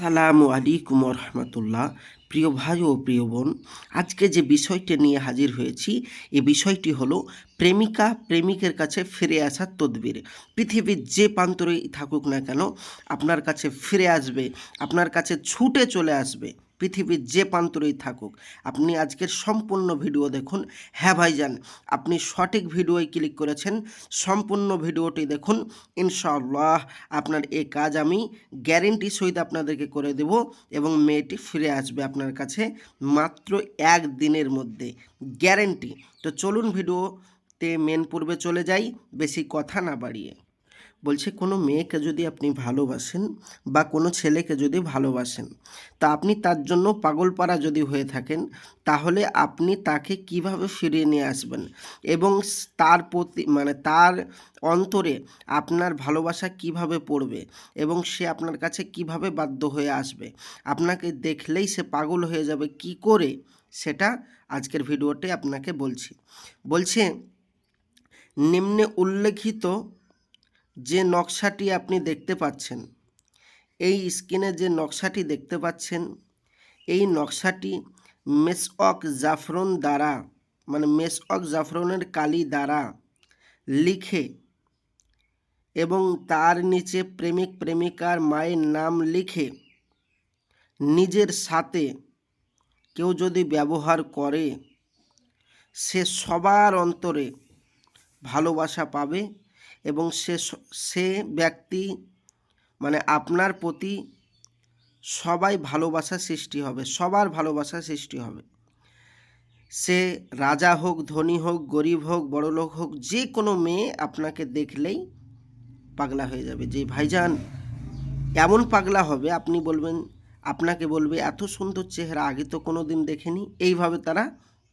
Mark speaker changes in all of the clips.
Speaker 1: সালামু আলাইকুম রহমতুল্লাহ। প্রিয় ভাই ও প্রিয় বোন, আজকে যে বিষয়টি নিয়ে হাজির হয়েছি, এ বিষয়টি হলো প্রেমিকা প্রেমিকের কাছে ফিরে আসার তদবির। পৃথিবীর যে প্রান্তরেই থাকুক না কেন, আপনার কাছে ফিরে আসবে, আপনার কাছে ছুটে চলে আসবে। পৃথিবীর যে প্রান্তরেই থাকুক, আপনি আজকের সম্পূর্ণ ভিডিও দেখুন। হ্যাঁ ভাইজান, আপনি সঠিক ভিডিওয় ক্লিক করেছেন। সম্পূর্ণ ভিডিওটি দেখুন। ইনশাআল্লাহ আপনার এই কাজ আমি গ্যারেন্টি সহিত আপনাদেরকে করে দেব এবং মেয়েটি ফিরে আসবে আপনার কাছে মাত্র এক দিনের মধ্যে। গ্যারেন্টি। তো চলুন ভিডিওতে মেন পূর্বে চলে যাই, বেশি কথা না বাড়িয়ে। বলছে, কোনো মেয়েকে যদি আপনি ভালোবাসেন বা কোনো ছেলেকে যদি ভালোবাসেন, তা আপনি তার জন্য পাগলপাড়া যদি হয়ে থাকেন, তাহলে আপনি তাকে কীভাবে ফিরিয়ে নিয়ে আসবেন? এবং তার প্রতি মানে তার অন্তরে আপনার ভালোবাসা কীভাবে পড়বে? এবং সে আপনার কাছে কীভাবে বাধ্য হয়ে আসবে? আপনাকে দেখলেই সে পাগল হয়ে যাবে। কি করে? সেটা আজকের ভিডিওতে আপনাকে বলছি। বলছে, নিম্নে উল্লেখিত যে নকশাটি আপনি দেখতে পাচ্ছেন, এই স্ক্রিনে যে নকশাটি দেখতে পাচ্ছেন, এই নকশাটি মেসঅক জাফরন দ্বারা মানে মেসঅক জাফরনের কালি দ্বারা লিখে এবং তার নিচে প্রেমিক প্রেমিকার মায়ের নাম লিখে নিজের সাথে কেউ যদি ব্যবহার করে, সে সবার অন্তরে ভালোবাসা পাবে এবং সে সে ব্যক্তি মানে আপনার প্রতি সবাই ভালোবাসা সৃষ্টি হবে, সবার ভালোবাসা সৃষ্টি হবে। সে রাজা হোক, ধনী হোক, গরিব হোক বড়লোক হোক, যে কোনো মেয়ে আপনাকে দেখলেই পাগলা হয়ে যাবে। যে ভাইজান, এমন পাগলা হবে, আপনি বলবেন, আপনাকে বলবে, এত সুন্দর চেহারা, আগে তো কোনো দিন দেখেনি। এইভাবে তারা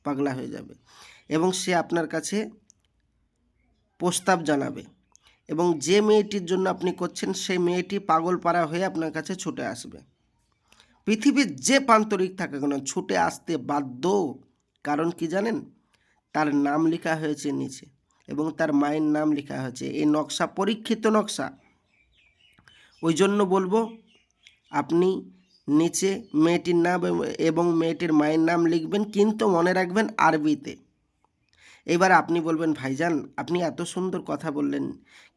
Speaker 1: পাগলা হয়ে যাবে এবং সে আপনার কাছে প্রস্তাব জানাবে। এবং যে মেয়েটির জন্য আপনি করছেন, সেই মেয়েটি পাগল পাড়া হয়ে আপনার কাছে ছুটে আসবে। পৃথিবীর যে প্রান্তরিক থাকে কেন ছুটে আসতে বাধ্য, কারণ কি জানেন? তার নাম লেখা হয়েছে নিচে এবং তার মায়ের নাম লেখা হয়েছে। এই নকশা পরীক্ষিত নকশা। ওই জন্য বলব, আপনি নিচে মেয়েটির নাম এবং- মেয়েটির মায়ের নাম লিখবেন, কিন্তু মনে রাখবেন আরবিতে। এবার আপনি বলবেন, ভাইজান, আপনি এত সুন্দর কথা বললেন।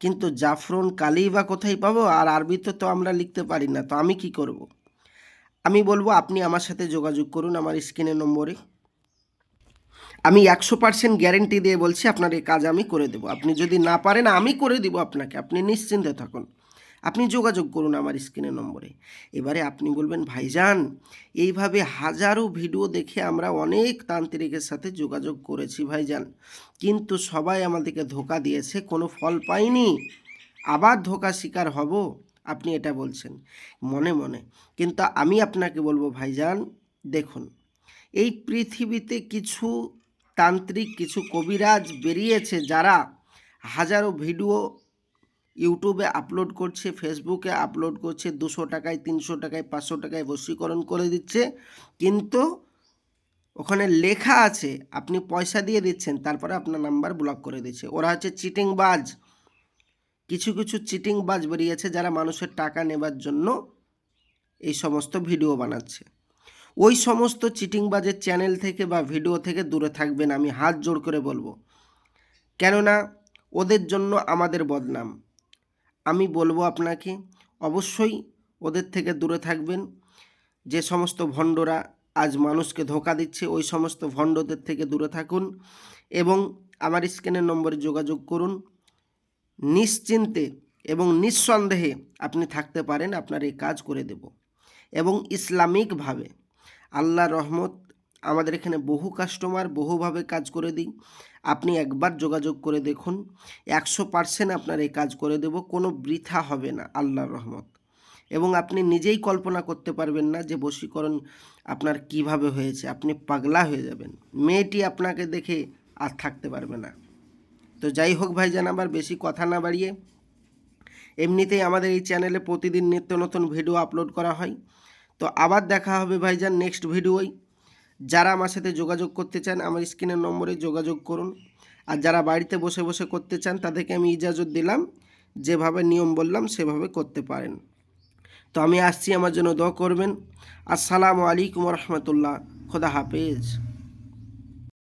Speaker 1: কিন্তু জাফরন কালি বা কোথায় পাবো? আর আরবিতে তো আমরা লিখতে পারি না, তো আমি কি করব। আমি বলব, আপনি আমার সাথে যোগাযোগ করুন আমার স্ক্রিনের নম্বরে। আমি একশো পার্সেন্ট গ্যারেন্টি দিয়ে বলছি, আপনার এই কাজ আমি করে দেবো। আপনি যদি না পারেন, আমি করে দিব আপনাকে। আপনি নিশ্চিন্তে থাকুন। আপনি যোগাযোগ করুন আমার স্ক্রিনের নম্বরে। এবারে আপনি বলবেন, ভাইজান, এইভাবে হাজারো ভিডিও দেখে আমরা অনেক তান্ত্রিকের সাথে যোগাযোগ করেছি ভাইজান। কিন্তু সবাই আমাদেরকে ধোকা দিয়েছে, কোনো ফল পাইনি। আবার ধোকা শিকার হব? আপনি এটা বলছেন, মনে মনে। কিন্তু আমি আপনাকে বলব, ভাইজান, দেখুন, এই পৃথিবীতে কিছু তান্ত্রিক, কিছু কবিরাজ বেরিয়েছে যারা হাজারো ভিডিও ইউটিউবে আপলোড করছে, ফেসবুকে আপলোড করছে, দুশো টাকায়, তিনশো টাকায়, পাঁচশো টাকায় বশীকরণ করে দিচ্ছে। কিন্তু ওখানে লেখা আছে, আপনি পয়সা দিয়ে দিচ্ছেন, তারপরে আপনার নাম্বার ব্লক করে দিচ্ছে। ওরা হচ্ছে চিটিং বাজ কিছু কিছু চিটিং বাজ বেরিয়েছে যারা মানুষের টাকা নেবার জন্য এই সমস্ত ভিডিও বানাচ্ছে। ওই সমস্ত চিটিংবাজের চ্যানেল থেকে বা ভিডিও থেকে দূরে থাকবেন, আমি হাত জোড় করে বলব। কেননা ওদের জন্য আমাদের বদনাম। আমি বলব আপনাকে, অবশ্যই ওদের থেকে দূরে থাকবেন। যে সমস্ত ভণ্ডরা আজ মানুষকে ধোকা দিচ্ছে, ওই সমস্ত ভণ্ডদের থেকে দূরে থাকুন এবং আমার স্ক্রিনের নম্বরে যোগাযোগ করুন। নিশ্চিন্তে এবং নিঃসন্দেহে আপনি থাকতে পারেন, আপনার এই কাজ করে দেব এবং ইসলামিকভাবে আল্লাহ রহমত আমাদের এখানে বহু কাস্টমার বহুভাবে কাজ করে দিই। আপনি একবার যোগাযোগ করে দেখুন, একশো পার্সেন্ট আপনার এই কাজ করে দেব, কোনো বৃথা হবে না, আল্লাহর রহমত। এবং আপনি নিজেই কল্পনা করতে পারবেন না যে বশীকরণ আপনার কীভাবে হয়েছে, আপনি পাগলা হয়ে যাবেন। মেয়েটি আপনাকে দেখে আর থাকতে পারবে না। তো যাই হোক ভাইজান, আবার বেশি কথা না বাড়িয়ে, এমনিতেই আমাদের এই চ্যানেলে প্রতিদিন নিত্য নতুন ভিডিও আপলোড করা হয়। তো আবার দেখা হবে ভাইজান নেক্সট ভিডিওই যারা আমার সাথে যোগাযোগ করতে চান, আমার স্ক্রিনের নম্বরে যোগাযোগ করুন। আর যারা বাড়িতে বসে বসে করতে চান, তাদেরকে আমি ইজাজত দিলাম। যেভাবে নিয়ম বললাম, সেভাবে করতে পারেন। তো আমি আসছি, আমার জন্য দোয়া করবেন। আসসালামু আলাইকুম রহমতুল্লাহ। খোদা হাফেজ।